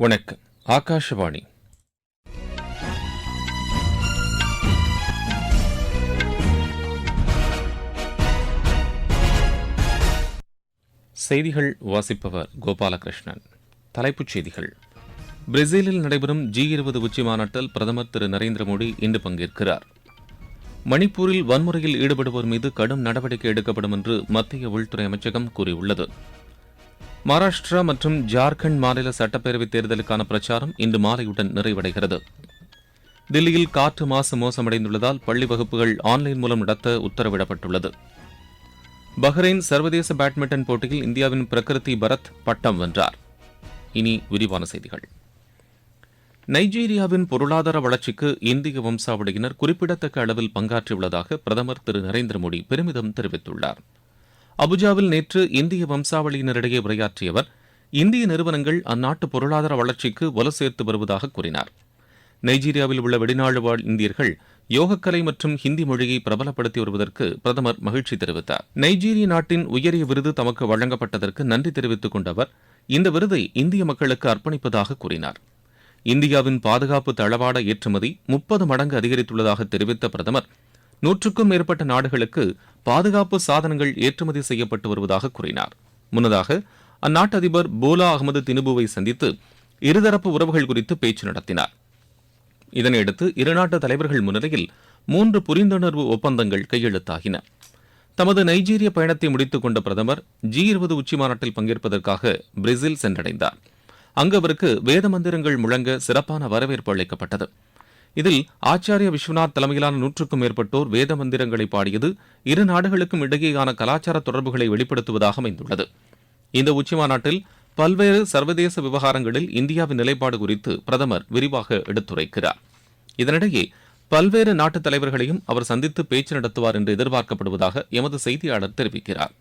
வணக்கம். ஆகாஷவாணி. செய்திகள் வாசிப்பவர் கோபாலகிருஷ்ணன். தலைப்புச் செய்திகள். பிரேசிலில் நடைபெறும் ஜி இருபது உச்சி மாநாட்டில் பிரதமர் திரு நரேந்திர மோடி இன்று பங்கேற்கிறார். மணிப்பூரில் வன்முறையில் ஈடுபடுவோர் மீது கடும் நடவடிக்கை எடுக்கப்படும் என்று மத்திய உள்துறை அமைச்சகம் கூறியுள்ளது. மகாராஷ்டிரா மற்றும் ஜார்க்கண்ட் மாநில சட்டப்பேரவைத் தேர்தலுக்கான பிரச்சாரம் இன்று மாலையுடன் நிறைவடைகிறது. தில்லியில் காற்று மாசு மோசமடைந்துள்ளதால் பள்ளி வகுப்புகள் ஆன்லைன் மூலம் நடத்த உத்தரவிடப்பட்டுள்ளது. பஹ்ரைன் சர்வதேச பேட்மிண்டன் போட்டியில் இந்தியாவின் பிரகிருதி பரத் பட்டம் வென்றார். இனி விரிவான செய்திகள். நைஜீரியாவின் பொருளாதார வளர்ச்சிக்கு இந்திய வம்சாவளியினர் குறிப்பிடத்தக்க அளவில் பங்காற்றியுள்ளதாக பிரதமர் திரு நரேந்திர மோடி பெருமிதம் தெரிவித்துள்ளார். அபுஜாவில் நேற்று இந்திய வம்சாவளியினரிடையே உரையாற்றிய அவர் இந்திய நிறுவனங்கள் அந்நாட்டு பொருளாதார வளர்ச்சிக்கு வலு சேர்த்து வருவதாக கூறினார். நைஜீரியாவில் உள்ள வெளிநாடு வாழ் இந்தியர்கள் யோகக்கலை மற்றும் ஹிந்தி மொழியை பிரபலப்படுத்தி வருவதற்கு பிரதமர் மகிழ்ச்சி தெரிவித்தார். நைஜீரிய நாட்டின் உயரிய விருது தமக்கு வழங்கப்பட்டதற்கு நன்றி தெரிவித்துக் கொண்ட அவர் இந்த விருதை இந்திய மக்களுக்கு அர்ப்பணிப்பதாக கூறினார். இந்தியாவின் பாதுகாப்பு தளவாட ஏற்றுமதி முப்பது மடங்கு அதிகரித்துள்ளதாக தெரிவித்த பிரதமர் நூற்றுக்கும் மேற்பட்ட நாடுகளுக்கு பாதுகாப்பு சாதனங்கள் ஏற்றுமதி செய்யப்பட்டு வருவதாக கூறினார். முன்னதாக அந்நாட்டு அதிபர் போலா அகமது தினுபுவை சந்தித்து இருதரப்பு உறவுகள் குறித்து பேச்சு நடத்தினார். இதனையடுத்து இருநாட்டு தலைவர்கள் முன்னிலையில் மூன்று புரிந்துணர்வு ஒப்பந்தங்கள் கையெழுத்தாகின. தமது நைஜீரிய பயணத்தை முடித்துக் கொண்ட பிரதமர் ஜி இருபது உச்சி மாநாட்டில் பங்கேற்பதற்காக பிரேசில் சென்றடைந்தார். அங்கு அவருக்கு வேத மந்திரங்கள் முழங்க சிறப்பான வரவேற்பு அளிக்கப்பட்டது. இதில் ஆச்சாரிய விஸ்வநாத் தலைமையிலான நூற்றுக்கும் மேற்பட்டோர் வேத மந்திரங்களை பாடியது இரு நாடுகளுக்கும் இடையேயான கலாச்சார தொடர்புகளை வெளிப்படுத்துவதாக அமைந்துள்ளது. இந்த உச்சிமாநாட்டில் பல்வேறு சர்வதேச விவகாரங்களில் இந்தியாவின் நிலைப்பாடு குறித்து பிரதமர் விரிவாக எடுத்துரைக்கிறார். இதனிடையே பல்வேறு நாட்டு தலைவர்களையும் அவர் சந்தித்து பேச்சு நடத்துவார் என்று எதிர்பார்க்கப்படுவதாக எமது செய்தியாளர் தெரிவிக்கிறார்.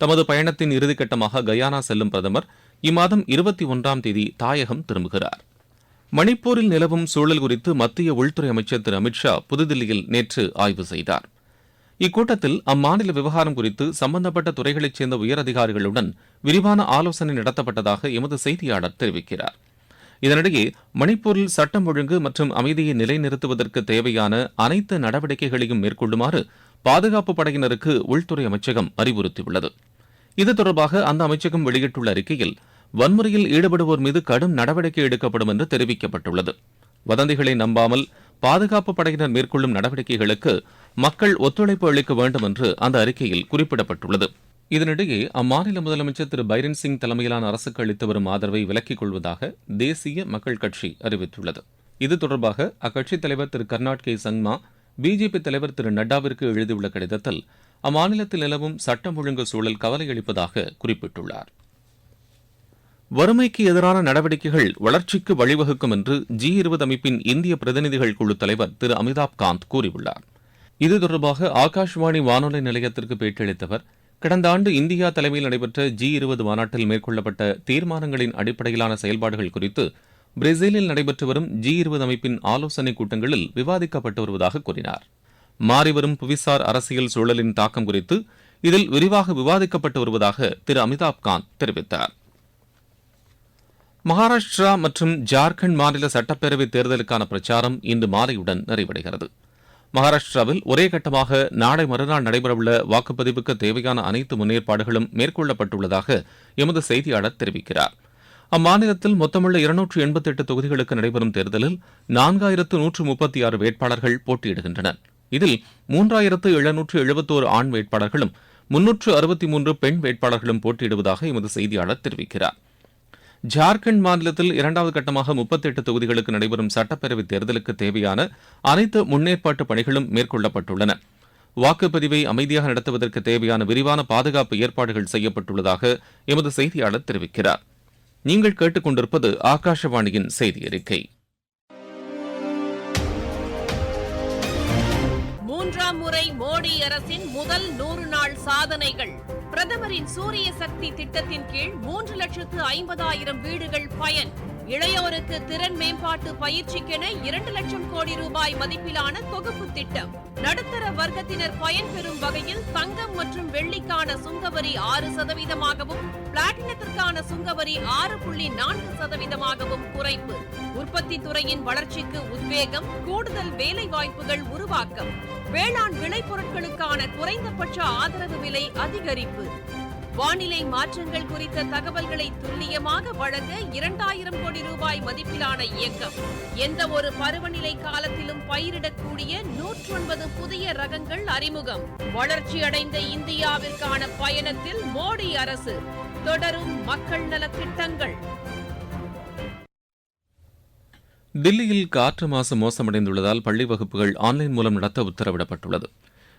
தமது பயணத்தின் இறுதிக்கட்டமாக கயானா செல்லும் பிரதமர் இம்மாதம் இருபத்தி ஒன்றாம் தேதி தாயகம் திரும்புகிறார். மணிப்பூரில் நிலவும் சூழல் குறித்து மத்திய உள்துறை அமைச்சர் திரு. அமித்ஷா புதுதில்லியில் நேற்று ஆய்வு செய்தார். இக்கூட்டத்தில் அம்மாநில விவகாரம் குறித்து சம்பந்தப்பட்ட துறைகளைச் சேர்ந்த உயரதிகாரிகளுடன் விரிவான ஆலோசனை நடத்தப்பட்டதாக எமது செய்தியாளர் தெரிவிக்கிறார். இதனிடையே மணிப்பூரில் சட்டம் ஒழுங்கு மற்றும் அமைதியை நிலைநிறுத்துவதற்கு தேவையான அனைத்து நடவடிக்கைகளையும் மேற்கொள்ளுமாறு பாதுகாப்பு படையினருக்கு உள்துறை அமைச்சகம் அறிவுறுத்தியுள்ளது. இது தொடர்பாக அந்த அமைச்சகம் வெளியிட்டுள்ள அறிக்கையில் வன்முறையில் ஈடுபடுவோர் மீது கடும் நடவடிக்கை எடுக்கப்படும் என்று தெரிவிக்கப்பட்டுள்ளது. வதந்திகளை நம்பாமல் பாதுகாப்பு படையினர் மேற்கொள்ளும் நடவடிக்கைகளுக்கு மக்கள் ஒத்துழைப்பு அளிக்க வேண்டும் என்று அந்த அறிக்கையில் குறிப்பிடப்பட்டுள்ளது. இதனிடையே அம்மாநில முதலமைச்சர் திரு. பைரன் சிங் தலைமையிலான அரசுக்கு அளித்து வரும் ஆதரவை விலக்கிக் கொள்வதாக தேசிய மக்கள் கட்சி அறிவித்துள்ளது. இது தொடர்பாக அக்கட்சித் தலைவர் திரு. Conrad K. சங்மா பிஜேபி தலைவர் திரு. நட்டாவிற்கு எழுதியுள்ள கடிதத்தில் அம்மாநிலத்தில் நிலவும் சட்டம் ஒழுங்கு சூழல் கவலையளிப்பதாக குறிப்பிட்டுள்ளாா் குறிப்பிட்டுள்ளார். வறுமைக்கு எதிரான நடவடிக்கைகள் வளர்ச்சிக்கு வழிவகுக்கும் என்று ஜி இருபது அமைப்பின் இந்திய பிரதிநிதிகள் குழு தலைவர் திரு அமிதாப் காந்த் கூறியுள்ளார். இது தொடர்பாக ஆகாஷ்வாணி வானொலி நிலையத்திற்கு பேட்டியளித்தவர் கடந்த ஆண்டு இந்தியா தலைமையில் நடைபெற்ற ஜி இருபது மாநாட்டில் மேற்கொள்ளப்பட்ட தீர்மானங்களின் அடிப்படையிலான செயல்பாடுகள் குறித்து பிரேசிலில் நடைபெற்று வரும் ஜி இருபது அமைப்பின் ஆலோசனைக் கூட்டங்களில் விவாதிக்கப்பட்டு வருவதாக கூறினார். மாறிவரும் புவிசார் அரசியல் சூழலின் தாக்கம் குறித்து இதில் விரிவாக விவாதிக்கப்பட்டு வருவதாக திரு அமிதாப் காந்த் தெரிவித்தார். மகாராஷ்டிரா மற்றும் ஜார்க்கண்ட் மாநில சட்டப்பேரவை தேர்தலுக்கான பிரச்சாரம் இன்று மாலையுடன் நிறைவடைகிறது. மகாராஷ்டிராவில் ஒரே கட்டமாக நாளை மறுநாள் நடைபெறவுள்ள வாக்குப்பதிவுக்கு தேவையான அனைத்து முன்னேற்பாடுகளும் மேற்கொள்ளப்பட்டுள்ளதாக எமது செய்தியாளர் தெரிவிக்கிறார். அம்மாநிலத்தில் மொத்தமுள்ள இருநூற்று எண்பத்தி எட்டு தொகுதிகளுக்கு நடைபெறும் தேர்தலில் நான்காயிரத்து நூற்று முப்பத்தி ஆறு வேட்பாளர்கள் போட்டியிடுகின்றனர். இதில் மூன்றாயிரத்து எழுநூற்று எழுபத்தோரு ஆண் வேட்பாளர்களும் முன்னூற்று அறுபத்தி மூன்று பெண் வேட்பாளர்களும் போட்டியிடுவதாக எமது செய்தியாளர் தெரிவிக்கிறார். ஜார்க்கண்ட் மாநிலத்தில் இரண்டாவது கட்டமாக முப்பத்தெட்டு தொகுதிகளுக்கு நடைபெறும் சட்டப்பேரவைத் தேர்தலுக்கு தேவையான அனைத்து முன்னேற்பாட்டு பணிகளும் மேற்கொள்ளப்பட்டுள்ளன. வாக்குப்பதிவை அமைதியாக நடத்துவதற்கு தேவையான விரிவான பாதுகாப்பு ஏற்பாடுகள் செய்யப்பட்டுள்ளதாக எமது செய்தியாளர் தெரிவிக்கிறார். நீங்கள் கேட்டுக்கொண்டிருப்பது ஆகாஷவாணியின் செய்தி அறிக்கை. மூன்றாம் முறை மோடி அரசின் முதல் நூறு நாள் சாதனைகள். பிரதமரின் சூரிய சக்தி திட்டத்தின் கீழ் மூன்று லட்சத்து ஐம்பதாயிரம் வீடுகள் பயன். இளையோருக்கு திறன் மேம்பாட்டு பயிற்சிக்கென இரண்டு லட்சம் கோடி ரூபாய் மதிப்பிலான தொகுப்பு திட்டம். நடுத்தர வர்க்கத்தினர் பயன்பெறும் வகையில் தங்கம் மற்றும் வெள்ளிக்கான சுங்கவரி ஆறு சதவீதமாகவும் பிளாட்டினத்திற்கான சுங்கவரி ஆறு புள்ளி நான்கு சதவீதமாகவும் குறைப்பு. உற்பத்தி துறையின் வளர்ச்சிக்கு உத்வேகம் கூடுதல் வேலை வாய்ப்புகள் உருவாக்கம். வேளாண் விளைபொருட்களுக்கான குறைந்தபட்ச ஆதரவு விலை அதிகரிப்பு. வானிலை மாற்றங்கள் குறித்த தகவல்களை துல்லியமாக வழங்க இரண்டாயிரம் கோடி ரூபாய் மதிப்பிலான இயக்கம். எந்த ஒரு பருவநிலை காலத்திலும் பயிரிடக்கூடிய நூற்றொன்பது புதிய ரகங்கள் அறிமுகம். வளர்ச்சியடைந்த இந்தியாவிற்கான பயணத்தில் மோடி அரசு. தொடரும் மக்கள் நலத் திட்டங்கள் தில்லியில் காற்று மாசு மோசமடைந்துள்ளதால் பள்ளி வகுப்புகள் ஆன்லைன் மூலம் நடத்த உத்தரவிடப்பட்டுள்ளது.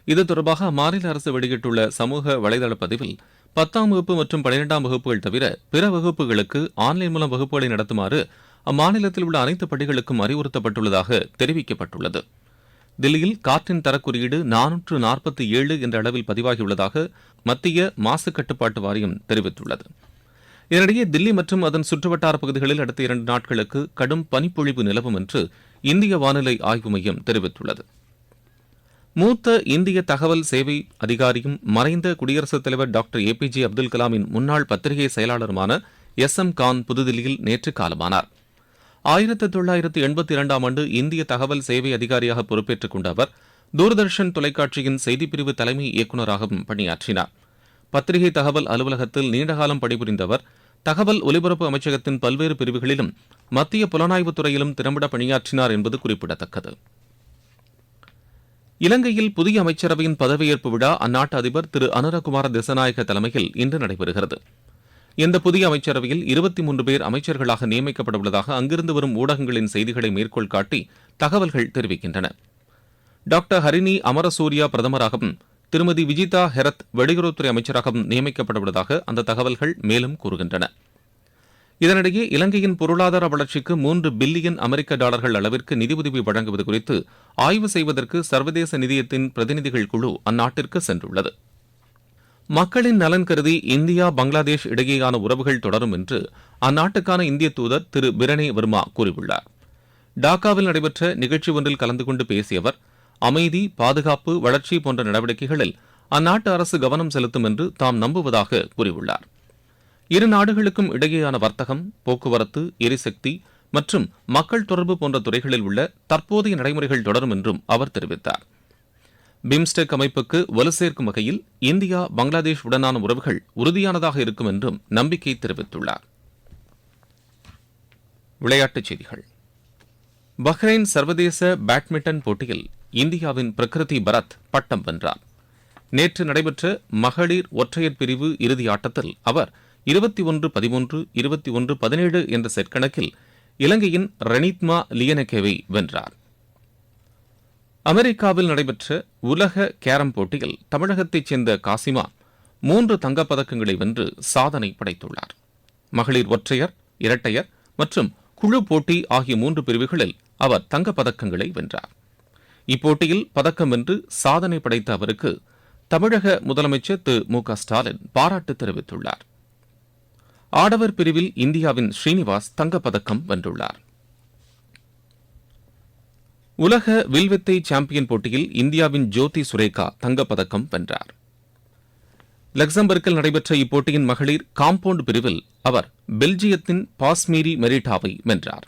இது தொடர்பாக அம்மாநில அரசு வெளியிட்டுள்ள சமூக வலைதள பதிவில் பத்தாம் வகுப்பு மற்றும் பனிரெண்டாம் வகுப்புகள் தவிர பிற வகுப்புகளுக்கு ஆன்லைன் மூலம் வகுப்புகளை நடத்துமாறு அம்மாநிலத்தில் உள்ள அனைத்து பள்ளிகளுக்கும் அறிவுறுத்தப்பட்டுள்ளதாக தெரிவிக்கப்பட்டுள்ளது. தில்லியில் காற்றின் தரக்குறியீடு நானூற்று நாற்பத்தி ஏழு என்ற அளவில் பதிவாகியுள்ளதாக மத்திய மாசு கட்டுப்பாட்டு வாரியம் தெரிவித்துள்ளது. இதனிடையே தில்லி மற்றும் அதன் சுற்றுவட்டார பகுதிகளில் அடுத்த இரண்டு நாட்களுக்கு கடும் பனிப்பொழிவு நிலவும் என்று இந்திய வானிலை ஆய்வு மையம் தெரிவித்துள்ளது. மூத்த இந்திய தகவல் சேவை அதிகாரியும் மறைந்த குடியரசுத் தலைவர் doctor A P J Abdul கலாமின் முன்னாள் பத்திரிகை செயலாளருமான எஸ் எம் கான் புதுதில்லியில் நேற்று காலமானார். ஆயிரத்தி தொள்ளாயிரத்தி எண்பத்தி இரண்டாம் ஆண்டு இந்திய தகவல் சேவை அதிகாரியாக பொறுப்பேற்றுக் கொண்ட அவர் தூர்தர்ஷன் தொலைக்காட்சியின் செய்திப்பிரிவு தலைமை இயக்குநராகவும் பணியாற்றினார். பத்திரிகை தகவல் அலுவலகத்தில் நீண்டகாலம் பணிபுரிந்தவர் அவர் தகவல் ஒலிபரப்பு அமைச்சகத்தின் பல்வேறு பிரிவுகளிலும் மத்திய புலனாய்வுத் துறையிலும் திறம்பட பணியாற்றினார் என்பது குறிப்பிடத்தக்கது. இலங்கையில் புதிய அமைச்சரவையின் பதவியேற்பு விழா அந்நாட்டு அதிபர் திரு அனுரகுமார திசநாயக தலைமையில் இன்று நடைபெறுகிறது. இந்த புதிய அமைச்சரவையில் இருபத்தி மூன்று பேர் அமைச்சர்களாக நியமிக்கப்பட உள்ளதாக அங்கிருந்து வரும் ஊடகங்களின் செய்திகளை மேற்கோள் காட்டி தகவல்கள் தெரிவிக்கின்றன. டாக்டர் ஹரிணி அமரசூர்யா பிரதமராகவும் திருமதி விஜிதா ஹெரத் வெளியுறவுத்துறை அமைச்சராகவும் நியமிக்கப்பட அந்த தகவல்கள் மேலும் கூறுகின்றன. இதனிடையே இலங்கையின் பொருளாதார வளர்ச்சிக்கு மூன்று பில்லியன் அமெரிக்க டாலர்கள் அளவிற்கு நிதியுதவி வழங்குவது குறித்து ஆய்வு செய்வதற்கு சர்வதேச நிதியத்தின் பிரதிநிதிகள் குழு அந்நாட்டிற்கு சென்றுள்ளது. மக்களின் நலன் கருதி இந்தியா பங்களாதேஷ் இடையேயான உறவுகள் தொடரும் என்று அந்நாட்டுக்கான இந்திய தூதர் திரு பிரனே வர்மா கூறியுள்ளார். டாக்காவில் நடைபெற்ற நிகழ்ச்சி ஒன்றில் கலந்து கொண்டு பேசிய அவர் அமைதி பாதுகாப்பு வளர்ச்சி போன்ற நடவடிக்கைகளில் அந்நாட்டு அரசு கவனம் செலுத்தும் என்று தாம் நம்புவதாக கூறியுள்ளார். இரு நாடுகளுக்கும் இடையேயான வர்த்தகம் போக்குவரத்து எரிசக்தி மற்றும் மக்கள் தொடர்பு போன்ற துறைகளில் உள்ள தற்போதைய நடைமுறைகள் தொடரும் என்றும் அவர் தெரிவித்தார். பிம்ஸ்டெக் அமைப்புக்கு வலு சேர்க்கும் வகையில் இந்தியா பங்களாதேஷ் உடனான உறவுகள் உறுதியானதாக இருக்கும் என்றும் நம்பிக்கை தெரிவித்துள்ளார். விளையாட்டுச் செய்திகள். பஹ்ரைன் சர்வதேச பேட்மிண்டன் போட்டியில் இந்தியாவின் பிரகிருதி பரத் பட்டம் வென்றார். நேற்று நடைபெற்ற மகளிர் ஒற்றையர் பிரிவு இறுதி ஆட்டத்தில் அவர் இருபத்தி ஒன்று பதிமூன்று இருபத்தி ஒன்று பதினேழு என்ற செட் கணக்கில் இலங்கையின் ரணித்மா லியனகேவை வென்றார். அமெரிக்காவில் நடைபெற்ற உலக கேரம் போட்டியில் தமிழகத்தைச் சேர்ந்த காசிமா மூன்று தங்கப்பதக்கங்களை வென்று சாதனை படைத்துள்ளார். மகளிர் ஒற்றையர் இரட்டையர் மற்றும் குழு போட்டி ஆகிய மூன்று பிரிவுகளில் அவர் தங்கப்பதக்கங்களை வென்றார். இப்போட்டியில் பதக்கம் வென்று சாதனை படைத்த அவருக்கு தமிழக முதலமைச்சர் திரு மு க ஸ்டாலின் பாராட்டு தெரிவித்துள்ளார். ஆடவர் பிரிவில் இந்தியாவின் ஸ்ரீனிவாஸ் தங்கப்பதக்கம் வென்றுள்ளார். உலக வில்வித்தை சாம்பியன் போட்டியில் இந்தியாவின் ஜோதி சுரேகா தங்கப்பதக்கம் வென்றார். லக்சம்பர்க்கில் நடைபெற்ற இப்போட்டியின் மகளிர் காம்பவுண்ட் பிரிவில் அவர் பெல்ஜியத்தின் பாஸ்மீரி மெரிட்டாவை வென்றார்.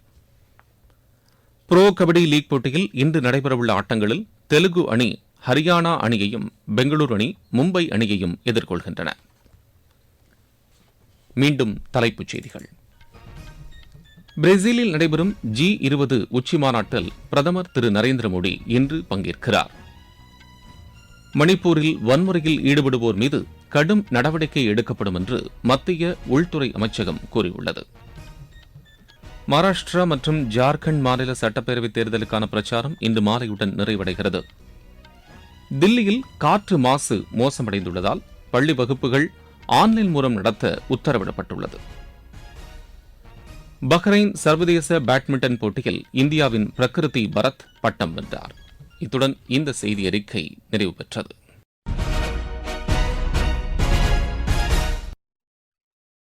ப்ரோ கபடி லீக் போட்டியில் இன்று நடைபெறவுள்ள ஆட்டங்களில் தெலுங்கு அணி ஹரியானா அணியையும் பெங்களூரு அணி மும்பை அணியையும் எதிர்கொள்கின்றன. மீண்டும் தலைப்புச் செய்திகள். பிரேசிலில் நடைபெறும் ஜி இருபது உச்சி மாநாட்டில் பிரதமர் திரு நரேந்திர மோடி இன்று பங்கேற்கிறார். மணிப்பூரில் வன்முறையில் ஈடுபடுவோர் மீது கடும் நடவடிக்கை எடுக்கப்படும் என்று மத்திய உள்துறை அமைச்சகம் கூறியுள்ளது. மகாராஷ்டிரா மற்றும் ஜார்க்கண்ட் மாநில சட்டப்பேரவைத் தேர்தலுக்கான பிரச்சாரம் இன்று மாலையுடன் நிறைவடைகிறது. தில்லியில் காற்று மாசு மோசமடைந்துள்ளதால் பள்ளி வகுப்புகள் ஆன்லைன் மூலம் நடத்த உத்தரவிடப்பட்டுள்ளது. பஹ்ரைன் சர்வதேச பேட்மிண்டன் போட்டியில் இந்தியாவின் பிரகிருதி பரத் பட்டம் வென்றார். இத்துடன் இந்த செய்தி அறிக்கை நிறைவு பெற்றது.